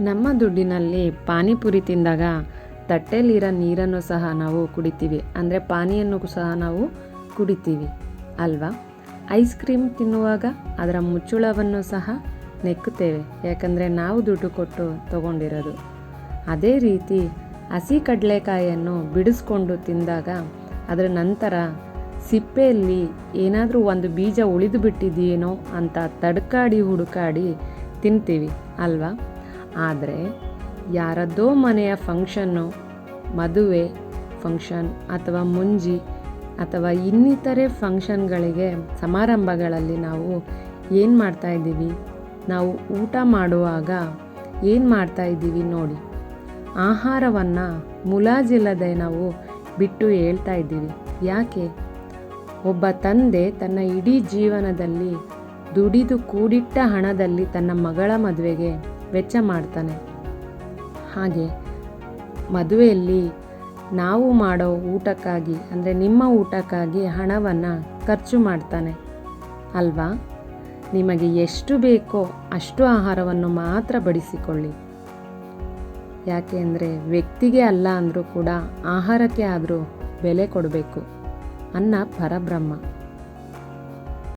ನಮ್ಮ ದುಡ್ಡಿನಲ್ಲಿ ಪಾನಿಪುರಿ ತಿಂದಾಗ ತಟ್ಟೆಯಲ್ಲಿರೋ ನೀರನ್ನು ಸಹ ನಾವು ಕುಡಿತೀವಿ. ಅಂದರೆ ಪಾನಿಯನ್ನು ಸಹ ನಾವು ಕುಡಿತೀವಿ. ಅಲ್ವಾ? ಐಸ್ ಕ್ರೀಮ್ ತಿನ್ನುವಾಗ ಅದರ ಮುಚ್ಚುಳವನ್ನು ಸಹ ನೆಕ್ಕುತ್ತೇವೆ. ಯಾಕಂದರೆ ನಾವು ದುಡ್ಡು ಕೊಟ್ಟು ತಗೊಂಡಿರೋದು. ಅದೇ ರೀತಿ ಹಸಿ ಕಡಲೆಕಾಯಿಯನ್ನು ಬಿಡಿಸ್ಕೊಂಡು ತಿಂದಾಗ ಅದರ ನಂತರ ಸಿಪ್ಪೆಯಲ್ಲಿ ಏನಾದರೂ ಒಂದು ಬೀಜ ಉಳಿದು ಬಿಟ್ಟಿದೆಯೇನೋ ಅಂತ ತಡ್ಕಾಡಿ ಹುಡುಕಾಡಿ ತಿಂತೀವಿ. ಅಲ್ವಾ? ಆದರೆ ಯಾರದ್ದೋ ಮನೆಯ ಫಂಕ್ಷನ್ನು ಮದುವೆ ಫಂಕ್ಷನ್ ಅಥವಾ ಮುಂಜಿ ಅಥವಾ ಇನ್ನಿತರೆ ಫಂಕ್ಷನ್ಗಳಿಗೆ ಸಮಾರಂಭಗಳಲ್ಲಿ ನಾವು ಏನು ಮಾಡ್ತಾ ಇದ್ದೀವಿ? ನಾವು ಊಟ ಮಾಡುವಾಗ ಏನು ಮಾಡ್ತಾ ಇದ್ದೀವಿ ನೋಡಿ. ಆಹಾರವನ್ನು ಮುಲಾಜಿಲ್ಲದೆ ನಾವು ಬಿಟ್ಟು ಹೇಳ್ತಾ ಇದ್ದೀವಿ. ಯಾಕೆ? ಒಬ್ಬ ತಂದೆ ತನ್ನ ಇಡೀ ಜೀವನದಲ್ಲಿ ದುಡಿದು ಕೂಡಿಟ್ಟ ಹಣದಲ್ಲಿ ತನ್ನ ಮಗಳ ಮದುವೆಗೆ ವೆಚ್ಚ ಮಾಡ್ತಾನೆ. ಹಾಗೆ ಮದುವೆಯಲ್ಲಿ ನಾವು ಮಾಡೋ ಊಟಕ್ಕಾಗಿ, ಅಂದರೆ ನಿಮ್ಮ ಊಟಕ್ಕಾಗಿ ಹಣವನ್ನು ಖರ್ಚು ಮಾಡ್ತಾನೆ. ಅಲ್ವಾ? ನಿಮಗೆ ಎಷ್ಟು ಬೇಕೋ ಅಷ್ಟು ಆಹಾರವನ್ನು ಮಾತ್ರ ಬಡಿಸಿಕೊಳ್ಳಿ. ಯಾಕೆ ಅಂದರೆ ವ್ಯಕ್ತಿಗೆ ಅಲ್ಲ ಅಂದರೂ ಕೂಡ ಆಹಾರಕ್ಕೆ ಆದರೂ ಬೆಲೆ ಕೊಡಬೇಕು. ಅನ್ನ ಪರಬ್ರಹ್ಮ.